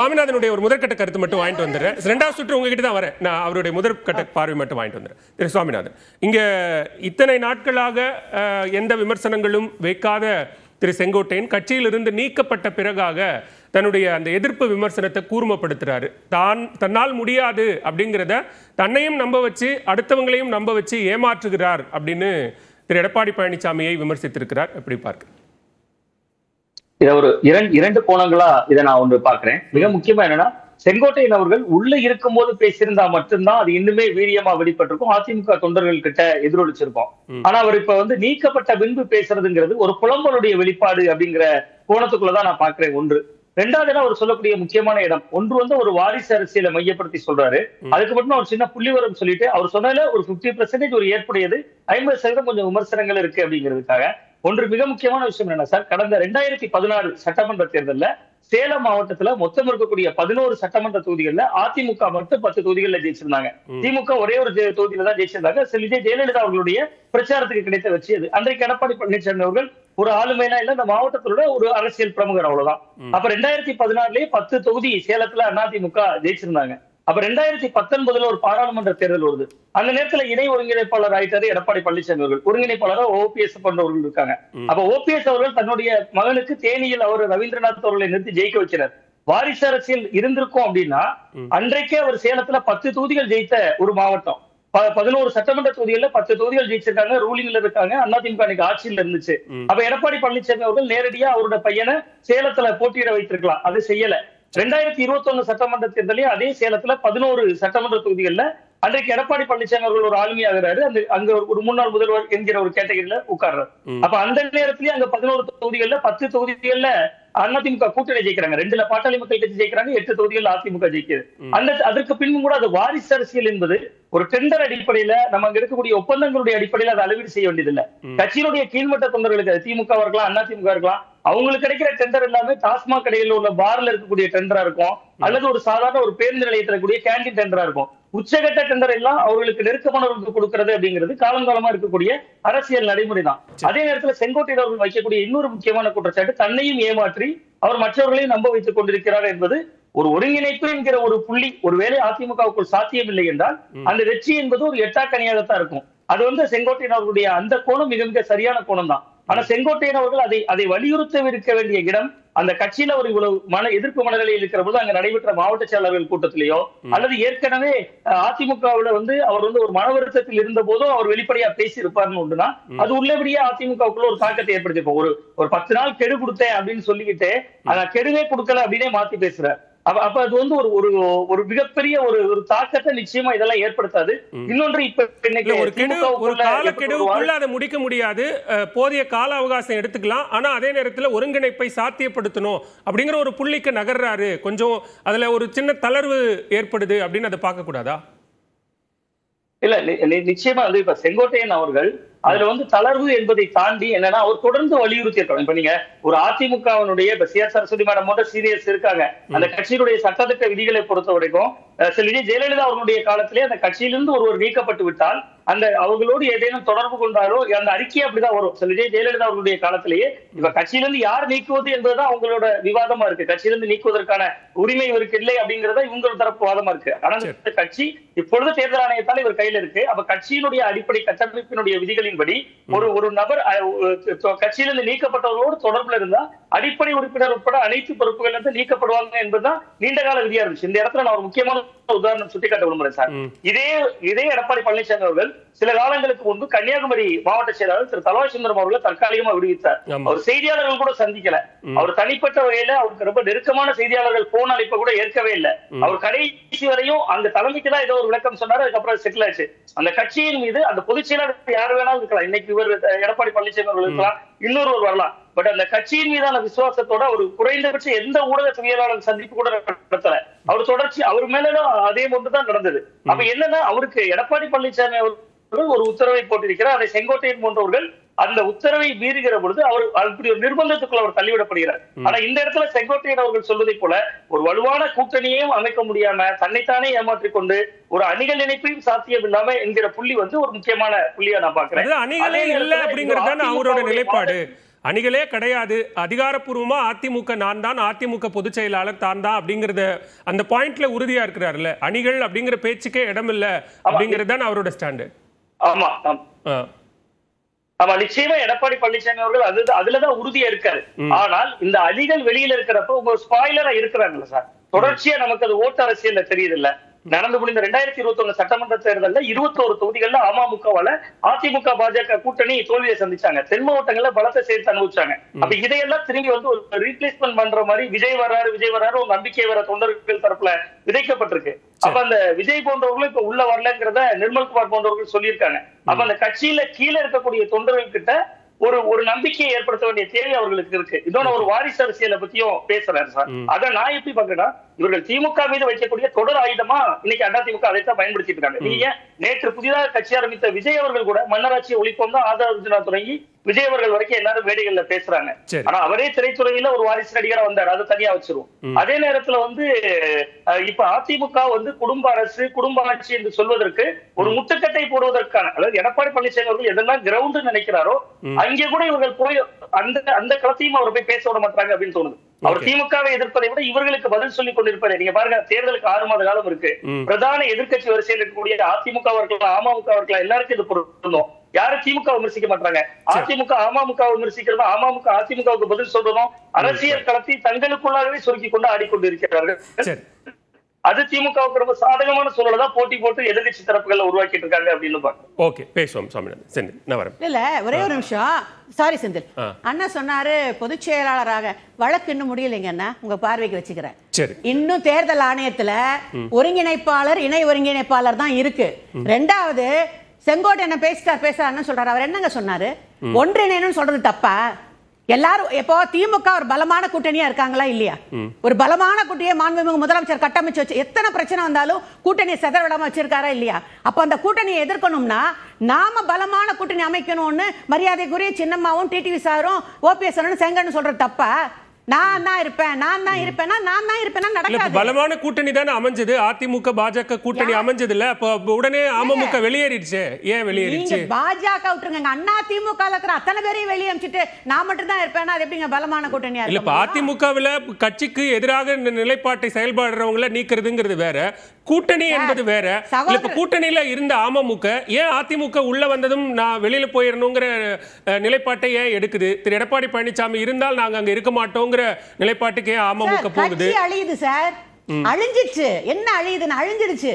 சுவாமிநாதனுடைய ஒரு முதற்கட்ட கருத்து மட்டும் வாங்கிட்டு வந்துடுறேன். ரெண்டாவது சுற்று உங்ககிட்ட தான் வரேன். நான் அவருடைய முதற்கட்ட பார்வை மட்டும் வாங்கிட்டு வந்துடுறேன். திரு சுவாமிநாதன் இங்க இத்தனை நாட்களாக எந்த விமர்சனங்களும் வைக்காத திரு செங்கோட்டையன் கட்சியிலிருந்து நீக்கப்பட்ட பிறகாக தன்னுடைய அந்த எதிர்ப்பு விமர்சனத்தை கூர்மப்படுத்துறாரு. தான் தன்னால் முடியாது அப்படிங்கிறத தன்னையும் நம்ப வச்சு அடுத்தவங்களையும் நம்ப வச்சு ஏமாற்றுகிறார் அப்படின்னு திரு எடப்பாடி பழனிசாமியை விமர்சித்திருக்கிறார். எப்படி பார்க்க? இத ஒரு இரண்டு இரண்டு கோணங்களா இதை நான் ஒன்று பாக்குறேன் மிக முக்கியமா என்னன்னா செங்கோட்டையன் அவர்கள் உள்ள இருக்கும்போது பேசியிருந்தா மட்டும்தான் அது இன்னுமே வீரியமா வெளிப்பட்டிருக்கும். அதிமுக தொண்டர்கள் கிட்ட எதிரொலிச்சிருக்கும். ஆனா அவர் இப்ப வந்து நீக்கப்பட்ட பின்பு பேசுறதுங்கிறது ஒரு புலம்பலுடைய வெளிப்பாடு அப்படிங்கிற கோணத்துக்குள்ளதான் நான் பாக்குறேன் ஒன்று. ரெண்டாவது இடம் அவர் சொல்லக்கூடிய முக்கியமான இடம். ஒன்று வந்து ஒரு வாரிசு அரசியலை மையப்படுத்தி சொல்றாரு. அதுக்கு மட்டும் ஒரு சின்ன புள்ளிவரம் சொல்லிட்டு அவர் சொன்னதுல ஒரு 50% பெர்சன்டேஜ் ஒரு ஏற்புடையது. ஐம்பது சதவீதம் கொஞ்சம் விமர்சனங்கள் இருக்கு அப்படிங்கிறதுக்காக. ஒன்று மிக முக்கியமான விஷயம் என்ன சார் கடந்த ரெண்டாயிரத்தி பதினாறு சட்டமன்ற தேர்தல்ல சேலம் மாவட்டத்துல மொத்தம் இருக்கக்கூடிய பதினோரு சட்டமன்ற தொகுதிகள்ல அதிமுக மட்டும் பத்து தொகுதிகள்ல ஜெயிச்சிருந்தாங்க. திமுக ஒரே ஒரு தொகுதியில தான் ஜெயிச்சிருந்தாங்க. விஜய் ஜெயலலிதா அவர்களுடைய பிரச்சாரத்துக்கு கிடைத்த வெற்றி அது. அன்றைக்கு எடப்பாடி பழனிசாமி அவர்கள் ஒரு ஆளுமைனா இல்ல இந்த மாவட்டத்தோட ஒரு அரசியல் பிரமுகர் அவ்வளவுதான். அப்ப ரெண்டாயிரத்தி பதினாறுலயே பத்து தொகுதி சேலத்துல அதிமுக ஜெயிச்சிருந்தாங்க. அப்ப ரெண்டாயிரத்தி பத்தொன்பதுல ஒரு பாராளுமன்ற தேர்தல் வருது. அந்த நேரத்துல இணை ஒருங்கிணைப்பாளர் ஆயிட்டாரு எடப்பாடி பழனிசாமி அவர்கள். ஒருங்கிணைப்பாளரா ஓபிஎஸ் போன்றவர்கள் இருக்காங்க. அப்ப ஓபிஎஸ் அவர்கள் தன்னுடைய மகனுக்கு தேனியில் அவர் ரவீந்திரநாத் அவர்களை நிறுத்தி ஜெயிக்க வைக்கிறார். வாரிசு அரசியல் இருந்திருக்கும் அப்படின்னா. அன்றைக்கே அவர் சேலத்துல பத்து தொகுதிகள் ஜெயித்த ஒரு மாவட்டம். பதினோரு சட்டமன்ற தொகுதிகள்ல பத்து தொகுதிகள் ஜெயிச்சிருக்காங்க ரூலிங்ல இருக்காங்க அதிமுக அன்னைக்கு ஆட்சியில் இருந்துச்சு. அப்ப எடப்பாடி பழனிசாமி அவர்கள் நேரடியா அவரோட பையனை சேலத்துல போட்டியிட வைத்திருக்கலாம். அது செய்யல. ரெண்டாயிரத்தி இருபத்தி ஒண்ணு சட்டமன்ற தேர்தலையும் அதே சேலத்துல பதினோரு சட்டமன்ற தொகுதிகள்ல அன்றைக்கு எடப்பாடி பழனிசாமி அவர்கள் ஒரு ஆளுமையாகிறாரு அந்த அங்க ஒரு- முன்னாள் முதல்வர் என்கிற ஒரு கேட்டகரியில உட்கார்றாரு. அப்ப அந்த நேரத்திலேயே அங்க பதினோரு தொகுதிகள்ல பத்து தொகுதிகள்ல அதிமுக கூட்டணி ஜெயிக்கிறாங்க ரெண்டுல பாட்டாளி மக்கள் கட்சி ஜெயிக்கிறாங்க எட்டு தொகுதிகள்ல அதிமுக ஜெயிக்குது ம். அந்த அதற்கு பின்பும் கூட அது வாரிசு அரசியல் என்பது ஒரு டெண்டர் அடிப்படையில நம்ம அங்க இருக்கக்கூடிய ஒப்பந்தங்களுடைய அடிப்படையில அதை அளவீடு செய்ய வேண்டியதில்லை. கட்சியினுடைய கீழ்மட்ட தொண்டர்களுக்கு அது திமுக இருக்கலாம் அதிமுக இருக்கலாம் அவங்களுக்கு கிடைக்கிற டெண்டர் எல்லாமே டாஸ்மாக் கடையில் உள்ள பார்ல இருக்கக்கூடிய டெண்டரா இருக்கும். அல்லது ஒரு சாதாரண ஒரு பேருந்து நிலையத்தில் இருக்கக்கூடிய கேண்டீன் டெண்டரா இருக்கும். உச்சகட்ட டெண்டர் எல்லாம் அவர்களுக்கு நெருக்கமானவர்களுக்கு கொடுக்கிறது அப்படிங்கிறது காலங்காலமா இருக்கக்கூடிய அரசியல் நடைமுறை தான். அதே நேரத்துல செங்கோட்டையன் அவர்கள் வைக்கக்கூடிய இன்னொரு முக்கியமான குற்றச்சாட்டு தன்னையும் ஏமாற்றி அவர் மற்றவர்களையும் நம்ப வைத்துக் கொண்டிருக்கிறார் என்பது ஒரு ஒருங்கிணைப்பு என்கிற ஒரு புள்ளி ஒருவேளை அதிமுகவுக்குள் சாத்தியமில்லை என்றால். அந்த வெற்றி என்பது ஒரு எட்டாக்கணியாகத்தான் இருக்கும். அது வந்து செங்கோட்டையன் அவர்களுடைய அந்த கோணம் மிக மிக சரியான கோணம் தான். ஆனா செங்கோட்டையன் அவர்கள் அதை அதை வலியுறுத்த இருக்க வேண்டிய இடம் அந்த கட்சியில ஒரு இவ்வளவு மன எதிர்ப்பு மனநிலையில் இருக்கிற போது அங்க நடைபெற்ற மாவட்ட செயலாளர்கள் கூட்டத்திலேயோ. அல்லது ஏற்கனவே அதிமுகவுல வந்து அவர் வந்து ஒரு மன வருத்தத்தில் இருந்த போதும் அவர் வெளிப்படையா பேசி இருப்பார்னு உண்டுனா. அது உள்ளபடியே அதிமுகவுக்குள்ள ஒரு தாக்கத்தை ஏற்படுத்திருக்கும் ஒரு ஒரு பத்து நாள் கெடு கொடுத்தேன் அப்படின்னு சொல்லிக்கிட்டு ஆனா கெடுவே கொடுக்கல அப்படின்னே மாத்தி பேசுறார் அப்ப அது வந்து ஒரு ஒரு ஒரு மிகப்பெரிய ஒரு ஒரு தாக்கத்தை நிச்சயமா இதெல்லாம் ஏற்படுத்தாது. இன்னொன்று இப்ப இன்னைக்கு ஒரு கெடு ஒரு திமுகவுக்குள்ள கால ஏற்பட்ட ஒரு கெடுவுக்குள்ள அதை முடிக்க முடியாது. போதிய கால அவகாசம் எடுத்துக்கலாம். ஆனா அதே நேரத்துல ஒருங்கிணைப்பை சாத்தியப்படுத்தணும் அப்படிங்கிற ஒரு புள்ளிக்கு நகர்றாரு. கொஞ்சம் அதுல ஒரு சின்ன தளர்வு ஏற்படுது அப்படின்னு அதை பார்க்க கூடாதா இல்ல நிச்சயமா வந்து இப்ப செங்கோட்டையன் அவர்கள் அதுல வந்து தளர்வு என்பதை தாண்டி என்னன்னா அவர் தொடர்ந்து வலியுறுத்தி இருக்கணும் இப்ப நீங்க ஒரு அதிமுகவினுடைய இப்ப சி ஆர் சரஸ்வதி மேடம் போன்ற சீரியஸ் இருக்காங்க. அந்த கட்சியினுடைய சட்டத்திட்ட விதிகளை பொறுத்த வரைக்கும் செல்வி ஜெயலலிதா அவர்களுடைய காலத்திலே அந்த கட்சியிலிருந்து ஒருவர் நீக்கப்பட்டு விட்டால் அந்த அவர்களோடு ஏதேனும் தொடர்பு கொண்டாலோ அந்த அறிக்கை அப்படிதான் வரும். செல்வி விஜய் ஜெயலலிதா அவர்களுடைய காலத்திலேயே இப்ப கட்சியிலிருந்து யார் நீக்குவது என்பதுதான் அவங்களோட விவாதமா இருக்கு. கட்சியிலிருந்து நீக்குவதற்கான உரிமை இவருக்கு இல்லை அப்படிங்கறத இவங்க தரப்பு வாதமா இருக்கு. ஆனா கட்சி இப்பொழுது தேர்தல் ஆணையத்தால் இவர் கையில இருக்கு. அப்ப கட்சியினுடைய அடிப்படை கட்டமைப்பினுடைய விதிகளின்படி ஒரு ஒரு நபர் கட்சியிலிருந்து நீக்கப்பட்டவர்களோடு தொடர்புல இருந்தா அடிப்படை உறுப்பினர் உட்பட அனைத்து பொறுப்புகள் இருந்து நீக்கப்படுவாங்க என்பதுதான் நீண்ட கால விதியா இருந்துச்சு. இந்த இடத்துல நான் ஒரு முக்கியமான உதாரணம் சுட்டிக்காட்ட விரும்புறேன் சார். இதே இதே எடப்பாடி பழனிசாமி அவர்கள் சில காலங்களுக்கு முன்பு கன்னியாகுமரி மாவட்ட செயலாளர் திரு தலவாய் சுந்தரம் அவர்களை தற்காலிகமா விடுவித்தார். அவர் செய்தியாளர்கள் கூட சந்திக்கல. அவர் தனிப்பட்ட வகையில அவருக்கு ரொம்ப நெருக்கமான செய்தியாளர்கள் போன் அழைப்ப கூட ஏற்கவே இல்லை. அவர் கடைசி வரையும் அந்த தலைமைக்கு தான் ஏதோ ஒரு விளக்கம் சொன்னாரு அதுக்கப்புறம் செட்டில் ஆச்சு. அந்த கட்சியின் மீது அந்த பொதுச் செயலாளர் யார் வேணாலும் இருக்கலாம். இன்னைக்கு இவர் எடப்பாடி பழனிசாமி அவர்கள் இருக்கலாம். இன்னொருவர் வரலாம். பட் அந்த கட்சியின் மீதான விசுவாசத்தோட ஒரு குறைந்தபட்ச எந்த ஊடக செய்தியாளர் சந்திப்பு கூட நடத்தல. அவர் தொடர்ச்சி அவர் மேலும் அதே ஒன்றுதான் நடந்தது. அப்ப என்னன்னா அவருக்கு எடப்பாடி பழனிசாமி அவர்கள் ஒரு உத்தரவை போட்டிருக்கிறார். அதை செங்கோட்டையன் போன்றவர்கள் அந்த உத்தரவை மீறுகிற பொழுது அவர் அப்படி ஒரு நிர்பந்தத்துக்குள்ள அவர் தள்ளிவிடப்படுகிறார். ஆனா இந்த இடத்துல செங்கோட்டையன் அவர்கள் சொல்வதை போல ஒரு வலுவான கூட்டணியையும் அமைக்க முடியாம தன்னைத்தானே ஏமாற்றிக் கொண்டு ஒரு அணிகள் இணைப்பையும் சாத்தியம் இல்லாம என்கிற புள்ளி வந்து ஒரு முக்கியமான புள்ளியா நான் பாக்குறேன் அவரோட நிலைப்பாடு. அணிகளே கிடையாது. அதிகாரப்பூர்வமா அதிமுக நான் தான் அதிமுக பொதுச் செயலாளர் தான் தான் அப்படிங்கறத அந்த பாயிண்ட்ல உறுதியா இருக்கிறாருல்ல. அணிகள் அப்படிங்கிற பேச்சுக்கே இடம் இல்ல அப்படிங்கிறது தான் அவரோட ஸ்டாண்டு. ஆமா ஆமா. ஆமா நிச்சயமா எடப்பாடி பழனிசாமி அவர்கள் அது அதுலதான் உறுதியா இருக்காரு. ஆனால் இந்த அணிகள் வெளியில இருக்கிறப்ப உங்க ஸ்பாய்லரா இருக்கிறாங்கல்ல சார். தொடர்ச்சியா நமக்கு அது ஓட்டு அரசியல்ல தெரியுது இல்ல நடந்து முடிந்த ரெண்டாயிரத்தி இருபத்தி ஒண்ணு சட்டமன்ற தேர்தல்ல இருபத்தோரு தொகுதிகள்ல அமமுகவால அதிமுக பாஜக கூட்டணி தோல்வியை சந்திச்சாங்க. தென் மாவட்டங்கள்ல பலத்தை சேர்த்து அனுபவிச்சாங்க. அப்ப இதையெல்லாம் திரும்பி வந்து ஒரு ரீப்ளேஸ்மெண்ட் பண்ற மாதிரி விஜய் வர்றாரு விஜய் வர்றாரு ஒரு நம்பிக்கை வர தொண்டர்கள் தரப்புல விதைக்கப்பட்டிருக்கு. அப்ப அந்த விஜய் போன்றவர்களும் இப்ப உள்ள வரலங்கிறத நிர்மல்குமார் போன்றவர்கள் சொல்லியிருக்காங்க. அப்ப அந்த கட்சியில கீழே இருக்கக்கூடிய தொண்டர்கள் கிட்ட ஒரு ஒரு நம்பிக்கையை ஏற்படுத்த வேண்டிய தேவை அவர்களுக்கு இருக்கு. இன்னொன்னு ஒரு வாரிசு அரசியலை பத்தியும் பேசுறாரு சார். அத நான் எப்படி பாக்குறேன்னா இவர்கள் திமுக மீது வைக்கக்கூடிய தொடர் ஆயுதமா இன்னைக்கு அண்ணா திமுக அதைத்தான் பயன்படுத்திட்டு இருக்காங்க. நீங்க நேற்று புதிதாக கட்சி ஆரம்பித்த விஜய் அவர்கள் கூட மன்னராட்சி ஒழிப்போம் தான் ஆதரவு தொடங்கி விஜய் அவர்கள் வரைக்கும் எல்லாரும் மேடைகள்ல பேசுறாங்க. ஆனா அவரே திரைத்துறையில ஒரு வாரிசு நடிகரா வந்தார். அதை தனியா வச்சிருவோம். அதே நேரத்துல வந்து இப்ப அதிமுக வந்து குடும்ப அரசு குடும்ப ஆட்சி என்று சொல்வதற்கு ஒரு முட்டுக்கட்டை போடுவதற்கான அதாவது எடப்பாடி பழனிசாமி அவர்கள் எதெல்லாம் கிரவுண்ட் நினைக்கிறாரோ அங்கே கூட இவர்கள் போய் அந்த அந்த களத்தையும் அவர் போய் பேச விட மாட்டாங்க அப்படின்னு தோணுது. அவர். திமுகவை எதிர்ப்பதை விட இவர்களுக்கு பதில் சொல்லிக் கொண்டிருப்பதை நீங்க பாருங்க தேர்தலுக்கு ஆறு மாத காலம் இருக்கு. பிரதான எதிர்க்கட்சி வரிசையில் இருக்கக்கூடிய அதிமுக இருக்கலாம் அமமுக இருக்கலாம் எல்லாருக்கும் இது பொருந்தும். யாரும் திமுக விமர்சிக்க மாட்டாங்க அதிமுக அமமுக விமர்சிக்கிறதும் அமமுக அதிமுகவுக்கு பதில் சொல்றதும் அரசியல் களத்தை தங்களுக்குள்ளாகவே சுருக்கி கொண்டு ஆடிக்கொண்டு இருக்கிறார்கள் சரி. அது திமுகவுக்கு ரொம்ப சாதகமான சூழலை தான் போட்டி போட்டு எதிர்க்கட்சி தரப்புகளை உருவாக்கிட்டு இருக்காங்க அப்படின்னு பாருங்க ஓகே பேசுவோம் சரி நான் வரேன். இல்ல ஒரே ஒரு நிமிஷம். சாரி செந்தில். அண்ணா சொன்னாரு பொதுச் செயலாளராக. வழக்கு இன்னும் முடியலைங்க அண்ணா. உங்க பார்வைக்கு வச்சுக்கிறேன். சரி. இன்னும் தேர்தல் ஆணையத்துல ஒருங்கிணைப்பாளர் இணை ஒருங்கிணைப்பாளர் தான் இருக்கு. ரெண்டாவது செங்கோட்டை என்ன பேசிட்டார் பேசுறாருன்னு சொல்றாரு. அவர் என்னங்க சொன்னாரு? ஒன்றிணைன்னு சொல்றது தப்பா? எல்லாரும் இப்போ திமுக ஒரு பலமான கூட்டணியா இருக்காங்களா இல்லையா? ஒரு பலமான கூட்டணியை மாண்புமிகு முதலமைச்சர் கட்டமைச்சு வச்சு எத்தனை பிரச்சனை வந்தாலும் கூட்டணியை செதற விடாம வச்சிருக்காரா இல்லையா? அப்ப அந்த கூட்டணியை எதிர்க்கணும்னா நாம பலமான கூட்டணி அமைக்கணும்னு மரியாதைக்குரிய சின்னம்மாவும் டிடிவி சாரும் ஓபிஎஸ் செங்கன்னு சொல்றது தப்பா? நான் தான் இருப்பேன் நான் தான் இருப்பேன்னா நான் தான் இப்ப நடக்காது. பலமான கூட்டணி தானே அமைஞ்சது. அதிமுக பாஜக கூட்டணி அமைஞ்சது இல்ல அப்ப உடனே அமமுக வெளியேறிடுச்சு. ஏன் வெளியேறிடுச்சு? பாஜக விட்டுருங்க. அண்ணா திமுக இருக்கிற அத்தனை பேரையும் வெளியே அமிச்சிட்டு நான் மட்டும் தான் இருப்பேன்னா அது எப்படிங்க பலமான கூட்டணியா இல்ல? அதிமுகவுல கட்சிக்கு எதிராக நிலைப்பாட்டை செயல்படுறவங்கள நீக்கிறதுங்கிறது வேற. கூட்டணி என்பது வேற. இப்ப. கூட்டணியில இருந்த அமமுக ஏன் அதிமுக உள்ள வந்ததும் நான் வெளியில போயிடணுங்கிற நிலைப்பாட்டை ஏன் எடுக்குது? திரு. எடப்பாடி பழனிசாமி இருந்தால் நாங்க அங்க இருக்க மாட்டோங்கிற நிலைப்பாட்டுக்கு ஏன் அமமுக போகுது. அழியுது சார். அழிஞ்சிச்சு என்ன அழியுதுன்னு அழிஞ்சிடுச்சு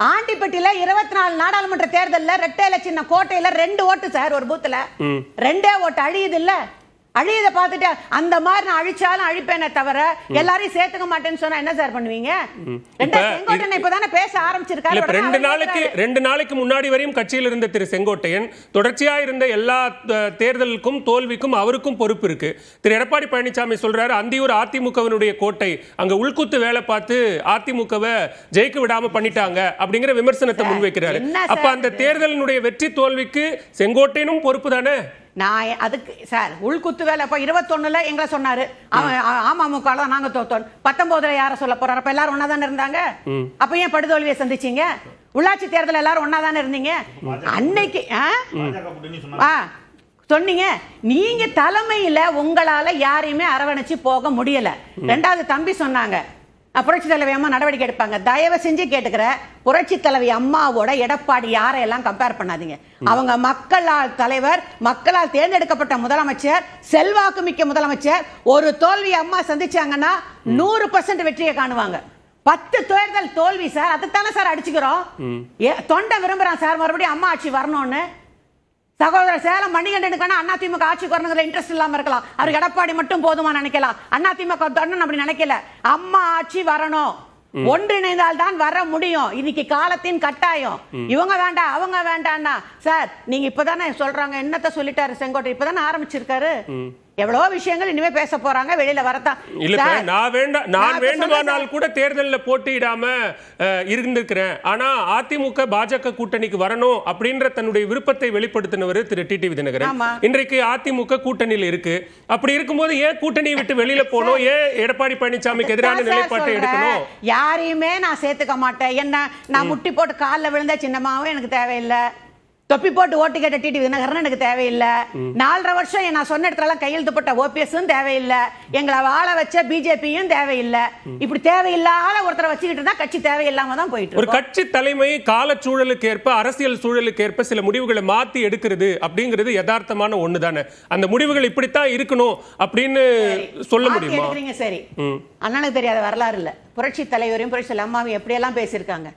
ஆண்டிப்பட்டியில இருபத்தி நாலு நாடாளுமன்ற தேர்தல்ல ரெட்டையில சின்ன கோட்டையில ரெண்டு ஓட்டு சார் ஒரு பூத்துல ரெண்டே ஓட்டு அழியுது இல்ல. அழியத பார்த்துட்டு அந்த மாதிரி நான் அழிச்சாலும் அழிப்பேனே தவிர எல்லாரையும் சேர்த்துக்க மாட்டேன்னு சொன்னா என்ன சார் பண்ணுவீங்க? இப்பதானே பேச ஆரம்பிச்சிருக்காரு ரெண்டு நாளைக்கு. ரெண்டு நாளைக்கு முன்னாடி வரையும் கட்சியில் இருந்த திரு செங்கோட்டையன் தொடர்ச்சியா இருந்த எல்லா தேர்தலுக்கும் தோல்விக்கும் அவருக்கும் பொறுப்பு இருக்கு. திரு எடப்பாடி பழனிசாமி சொல்றாரு அந்தியூர் அதிமுகவினுடைய கோட்டை அங்க உள்குத்து வேலை பார்த்து அதிமுகவை ஜெயிக்க விடாம பண்ணிட்டாங்க அப்படிங்கிற விமர்சனத்தை முன்வைக்கிறாரு. அப்ப அந்த? தேர்தலினுடைய வெற்றி தோல்விக்கு செங்கோட்டையனும் பொறுப்பு தானே? நான் அதுக்கு சார் உள்குத்து வேலை. இப்போ இருபத்தொன்னுல எங்களை சொன்னாரு. அமமுக தான் நாங்க தோத்தோம். பத்தொன்பதுல யார சொல்ல போறாரு? அப்ப எல்லாரும் ஒண்ணா தானே இருந்தாங்க? அப்ப ஏன் படுதோல்வியை சந்திச்சீங்க? உள்ளாட்சி தேர்தல் எல்லாரும் ஒண்ணா தானே இருந்தீங்க? அன்னைக்கு சொன்னீங்க. நீங்க தலைமையில உங்களால யாரையுமே அரவணைச்சு போக முடியல. ரெண்டாவது தம்பி சொன்னாங்க. புரட்சி தலைவி அம்மா நடவடிக்கை எடுப்பாங்க. தயவு செஞ்சு கேட்டுக்கிற புரட்சி தலைவி அம்மாவோட எடப்பாடி யாரையெல்லாம் கம்பேர் பண்ணாதீங்க. அவங்க மக்களால் தலைவர் மக்களால் தேர்ந்தெடுக்கப்பட்ட முதலமைச்சர் செல்வாக்கு மிக்க முதலமைச்சர் ஒரு தோல்வி அம்மா சந்திச்சாங்கன்னா நூறு பர்சன்ட் வெற்றியை காணுவாங்க. பத்து தேர்தல் தோல்வி சார் அதுதானே சார் அடிச்சுக்கிறோம். தொண்டை விரும்புறான் சார் மறுபடியும் அம்மா ஆட்சி வரணும்னு. சகோதரர் சேலம் மணிகண்டனுக்கு வேணா அண்ணா திமுக ஆட்சிக்கு வரணுங்கிற இன்ட்ரெஸ்ட் இல்லாம இருக்கலாம். அவர் எடப்பாடி மட்டும் போதுமா நினைக்கலாம். அண்ணா திமுக அப்படி நினைக்கல. அம்மா ஆட்சி வரணும். ஒன்றிணைந்தால் தான் வர முடியும். இன்னைக்கு காலத்தின் கட்டாயம். இவங்க வேண்டாம் அவங்க வேண்டாம்னா. சார் நீங்க இப்பதானே சொல்றாங்க என்னத்த சொல்லிட்டாரு செங்கோட்டை. இப்பதானே ஆரம்பிச்சிருக்காரு. எவ்வளவோ விஷயங்கள் இனிமே பேச போறாங்க வெளியில வரத்தான். இல்ல நான் வேண்டாம் நான் வேண்டுமானால் கூட தேர்தலில் போட்டியிடாம இருந்திருக்கிறேன். ஆனா அதிமுக பாஜக கூட்டணிக்கு வரணும் அப்படின்ற தன்னுடைய விருப்பத்தை வெளிப்படுத்தினவர் திரு. டிடிவி தினகரன் ஆமா. இன்றைக்கு அதிமுக கூட்டணியில் இருக்கு. அப்படி இருக்கும்போது ஏன் கூட்டணியை விட்டு வெளியில போகணும்? ஏன் எடப்பாடி பழனிசாமிக்கு எதிரான நிலைப்பாட்டை. எடுக்கணும்? யாரையுமே நான் சேர்த்துக்க மாட்டேன். என்ன நான் முட்டி போட்டு கால்ல விழுந்த சின்னமாவும் எனக்கு தேவையில்லை. தொப்பி போட்டு ஓட்டு கேட்ட டிடி தினகரன் எனக்கு தேவையில்லை. நாலரை வருஷம் நான் சொன்ன இடத்துல கையெழுத்து போட்ட ஓபிஎஸும் தேவையில்லை. எங்களை வாழ வச்ச பிஜேபியும் தேவையில்லை. இப்படி தேவையில்லாத ஒருத்தரை வச்சுக்கிட்டு இருந்தா கட்சி தேவையில்லாம தான் போயிட்டு ஒரு. கட்சி தலைமை கால சூழலுக்கு ஏற்ப அரசியல் சூழலுக்கு ஏற்ப சில முடிவுகளை மாத்தி எடுக்கிறது அப்படிங்கிறது யதார்த்தமான ஒண்ணு தானே அந்த முடிவுகள் இப்படித்தான் இருக்கணும் அப்படின்னு சொல்ல முடியுமா? சரி. அண்ணனுக்கு தெரியாத வரலாறு இல்ல. புரட்சி தலைவரையும் புரட்சி அம்மாவையும் எப்படியெல்லாம் பேசியிருக்காங்க?